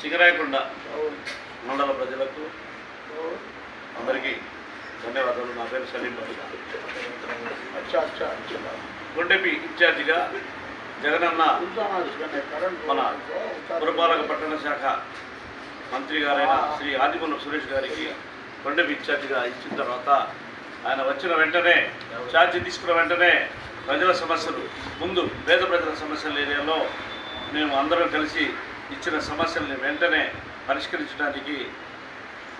సింగరాయకొండ మండల ప్రజలకు అందరికీ ధన్యవాదాలు. నా పేరు సలీం గుండెపి ఇన్ఛార్జిగా జగనన్న మన పురపాలక పట్టణ శాఖ మంత్రి గారైన శ్రీ ఆదిమూలం సురేష్ గారికి గుండెపి ఇన్ఛార్జిగా ఇచ్చిన తర్వాత ఆయన వచ్చిన వెంటనే ఛార్జీ తీసుకున్న వెంటనే ప్రజల సమస్యలు ముందు పేద ప్రజల సమస్యల ఏరియాలో మేము అందరం కలిసి ఇచ్చిన సమస్యల్ని వెంటనే పరిష్కరించడానికి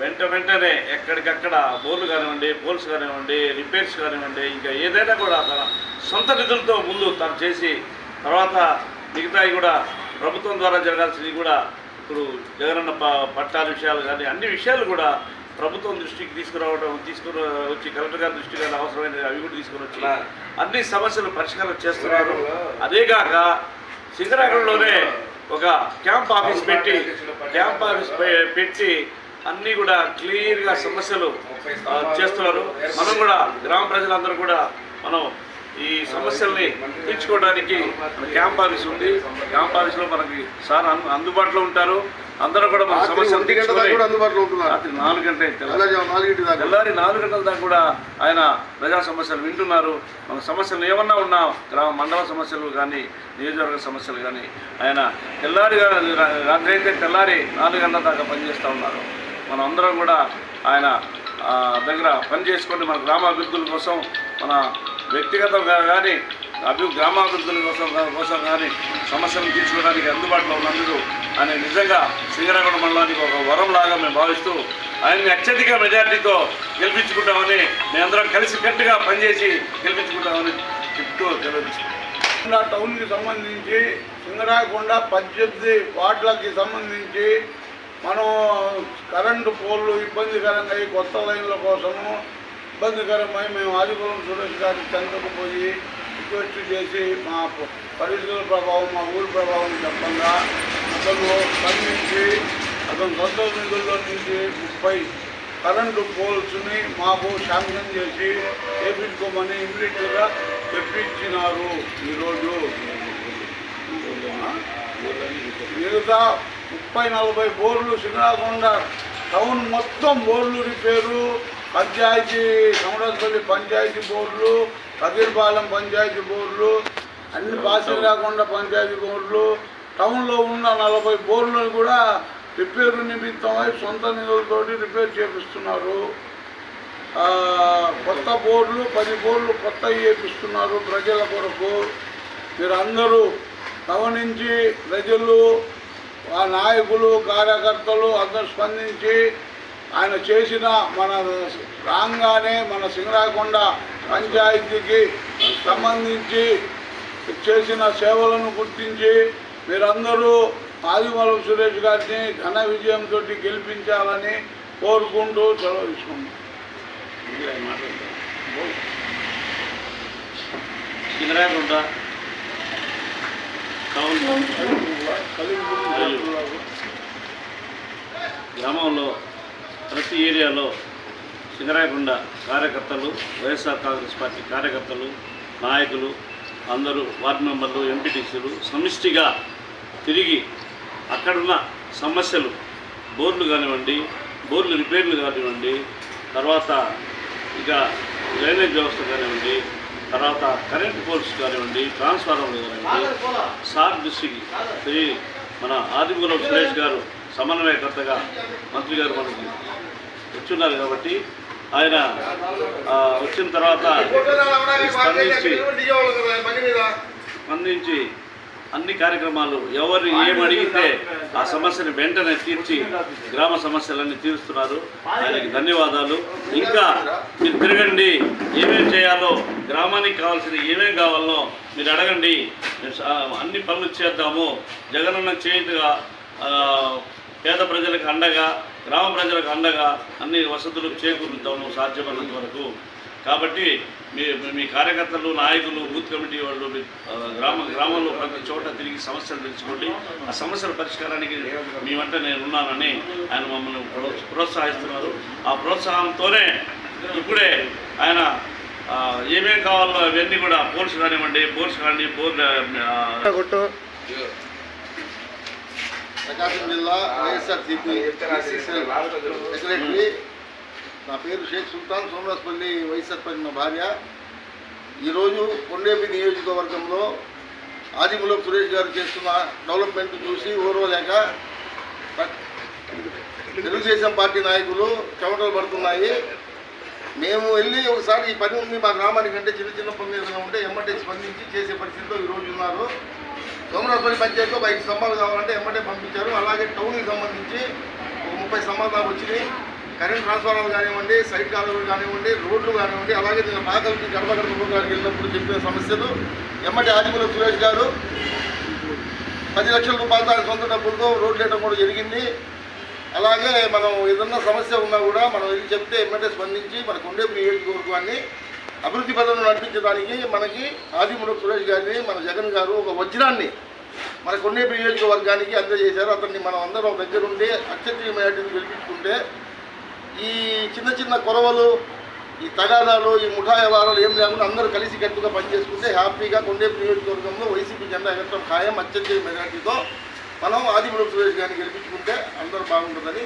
వెంట వెంటనే ఎక్కడికక్కడ బోర్లు కానివ్వండి పోల్స్ కానివ్వండి రిపేర్స్ కానివ్వండి ఇంకా ఏదైనా కూడా తన సొంత నిధులతో ముందు తను చేసి తర్వాత మిగతాయి కూడా ప్రభుత్వం ద్వారా జరగాల్సినవి కూడా ఇప్పుడు జగనన్న పట్టాల విషయాలు కానీ అన్ని విషయాలు కూడా ప్రభుత్వం దృష్టికి తీసుకురావడం తీసుకుని వచ్చి కలెక్టర్ గారి దృష్టికి కానీ అవసరమైన అవి కూడా తీసుకుని వచ్చి అన్ని సమస్యలు పరిష్కారం చేస్తున్నారు. అదేగాక సింగరాగంలోనే ఒక క్యాంప్ ఆఫీస్ పెట్టి క్యాంప్ ఆఫీస్ పెట్టి అన్నీ కూడా క్లియర్గా సమస్యలు చేస్తున్నారు. మనం కూడా గ్రామ ప్రజలందరూ కూడా మనం ఈ సమస్యల్ని తీర్చుకోవడానికి మన క్యాంప్ ఆఫీస్ ఉంది. క్యాంప్ ఆఫీస్లో మనకి సార్ అందు- అందుబాటులో ఉంటారు. అందరూ కూడా మన సమస్యలు నాలుగు గంటల తెల్లారి నాలుగు గంటల దాకా కూడా ఆయన ప్రజా సమస్యలు వింటున్నారు. మన సమస్యలు ఏమన్నా ఉన్నా గ్రామ మండల సమస్యలు కానీ నియోజకవర్గ సమస్యలు కానీ ఆయన తెల్లారి రాత్రి అయితే తెల్లారి నాలుగు గంటల దాకా పనిచేస్తూ ఉన్నారు. మనం అందరం కూడా ఆయన దగ్గర పని చేసుకొని మన గ్రామాభివృద్ధుల కోసం మన వ్యక్తిగతంగా కానీ అభి గ్రామాభివృద్ధుల కోసం కోసం కానీ సమస్యలను తీర్చుకోవడానికి అందుబాటులో ఉన్నందుకు ఆయన నిజంగా శ్రీరంగం మండలానికి ఒక వరం లాగా మేము భావిస్తూ ఆయన్ని అత్యధిక మెజార్టీతో గెలిపించుకుంటామని మేమందరం కలిసి కట్టుగా పనిచేసి గెలిపించుకుంటామని చెప్తూ తెలియజేస్తున్నాం. టౌన్కి సంబంధించి సింగరాకొండ పద్దెనిమిది వార్డులకి సంబంధించి మనం కరెంటు పోల్లు ఇబ్బందికరంగా కొత్త లైన్ల కోసము ఇబ్బందికరమై మేము ఆదిపురం సురేష్ గారికి చెంతకు పోయి రిక్వెస్ట్ చేసి మా పరిస్థితుల ప్రభావం మా ఊరి ప్రభావం చెప్పంగా అతను స్పందించి అతను సొంత నిధుల్లో నుంచి ముప్పై కరెంటు పోల్స్ని మాకు శాంక్షన్ చేసి చేపించుకోమని ఇమ్మీడియట్గా తెప్పించినారు ఈరోజు. మిగతా ముప్పై నలభై బోర్లు సింగరాకొండ టౌన్ మొత్తం బోర్లు రిపేరు. పంచాయతీ సమరస్పల్లి పంచాయతీ బోర్డులు కబీర్పాలెం పంచాయతీ బోర్డులు అన్ని బాసిరాకొండ పంచాయతీ బోర్డులు టౌన్లో ఉన్న నలభై బోర్లను కూడా రిపేరు నిమిత్తమై సొంత నిధులతోటి రిపేర్ చేపిస్తున్నారు. కొత్త బోర్లు పది బోర్లు కొత్త చేపిస్తున్నారు ప్రజల కొరకు. మీరు అందరూ గమనించి ప్రజలు ఆ నాయకులు కార్యకర్తలు అందరూ స్పందించి ఆయన చేసిన మన రాగానే మన సింగరాకొండ పంచాయతీకి సంబంధించి చేసిన సేవలను గుర్తించి మీరందరూ ఆదిమూలం సురేష్ గారిని ఘన విజయంతో గెలిపించాలని కోరుకుంటూ సెలవు తీసుకుంటాం గ్రామంలో ప్రతి ఏరియాలో సింగరాయకొండ కార్యకర్తలు వైఎస్ఆర్ కాంగ్రెస్ పార్టీ కార్యకర్తలు నాయకులు అందరూ వార్డు మెంబర్లు ఎంపీటీసీలు సమిష్టిగా తిరిగి అక్కడున్న సమస్యలు బోర్లు కానివ్వండి బోర్లు రిపేర్లు కానివ్వండి తర్వాత ఇక డ్రైనేజ్ వ్యవస్థ కానివ్వండి తర్వాత కరెంట్ పోల్స్ కానివ్వండి ట్రాన్స్ఫార్మర్లు కానివ్వండి సార్ దృష్టికి మన ఆదిమూలం సురేష్ గారు సమన్వయకర్తగా మంత్రి గారు మనకి వచ్చున్నారు కాబట్టి ఆయన వచ్చిన తర్వాత స్పందించి స్పందించి అన్ని కార్యక్రమాలు ఎవరు ఏమడిగితే ఆ సమస్యని వెంటనే తీర్చి గ్రామ సమస్యలన్నీ తీరుస్తున్నారు. ఆయనకి ధన్యవాదాలు. ఇంకా మీరు తిరగండి. ఏమేమి చేయాలో గ్రామానికి కావాల్సిన ఏమేం కావాలో మీరు అడగండి. అన్ని పనులు చేద్దాము. జగనన్న చేతిగా పేద ప్రజలకు అండగా గ్రామ ప్రజలకు అండగా అన్ని వసతులు చేకూరుతాము సాధ్యమైనంత వరకు. కాబట్టి మీ మీ కార్యకర్తలు నాయకులు బూత్ కమిటీ వాళ్ళు గ్రామ గ్రామంలో ప్రతి చోట తిరిగి సమస్యలు తెలుసుకోండి. ఆ సమస్యల పరిష్కారానికి మీ వెంట నేను ఉన్నానని ఆయన మమ్మల్ని ప్రోత్సహిస్తున్నారు. ఆ ప్రోత్సాహంతోనే ఇప్పుడే ఆయన ఏమేమి కావాలో అవన్నీ కూడా పోల్స్ కానివ్వండి బోర్స్ కానివ్వండి బోర్ ప్రకాశం జిల్లా వైఎస్ఆర్సీపీ సెక్రటరీ. నా పేరు షేక్ సుల్తాన్ సోమరాజపల్లి వైఎస్ఆర్పల్లి నా భార్య. ఈరోజు కొండేపి నియోజకవర్గంలో ఆదిమూలం సురేష్ గారు చేస్తున్న డెవలప్మెంట్ చూసి ఓర్వలేక తెలుగుదేశం పార్టీ నాయకులు చెమటలు పడుతున్నాయి. మేము వెళ్ళి ఒకసారి ఈ పని ఉంది మా గ్రామానికంటే చిన్న చిన్న పనులు ఏదైనా ఉంటే ఎమ్మటే స్పందించి చేసే పరిస్థితిలో ఈరోజు ఉన్నారు. సోమరాజపల్లి పంచాయతీలో ఒక ఐదు స్తంభాలు కావాలంటే ఎమ్మటే పంపించారు. అలాగే టౌన్కి సంబంధించి ఒక ముప్పై స్తంభాలు దాకా వచ్చినాయి. కరెంట్ ట్రాన్స్ఫార్మర్లు కానివ్వండి సైడ్ కాలువలు కానివ్వండి రోడ్లు కానివ్వండి అలాగే నేను నాకలికి గడప గడప గారికి వెళ్ళినప్పుడు చెప్పిన సమస్యలు. ఎమ్మటి ఆదిమూల సురేష్ గారు పది లక్షల రూపాయలు దాని సొంత డబ్బులతో రోడ్లు వేయడం కూడా జరిగింది. అలాగే మనం ఏదన్నా సమస్య ఉన్నా కూడా మనం ఇది చెప్తే ఎమ్మటే స్పందించి మన ఉండే నియోజకవర్గాన్ని అభివృద్ధి పదంలో నడిపించడానికి మనకి ఆదిమూలపు సురేష్ గారిని మన జగన్ గారు ఒక వజ్రాన్ని మన కొండేపు నియోజకవర్గానికి అందజేశారు. అతన్ని మనం అందరం దగ్గరుండి అత్యధిక మేటిని గెలిపించుకుంటే ఈ చిన్న చిన్న కొరవలు ఈ తగాదాలు ఈ ముఠా వ్యవహారాలు ఏం లేకుండా అందరూ కలిసి కట్టుగా పనిచేసుకుంటే హ్యాపీగా కొండేపు నియోజకవర్గంలో వైసీపీ జెండా ఎగట్టడం ఖాయం అత్యధిక మెజార్టీతో మనం ఆదిమూలపు సురేష్ గారిని గెలిపించుకుంటే అందరూ బాగుంటుందని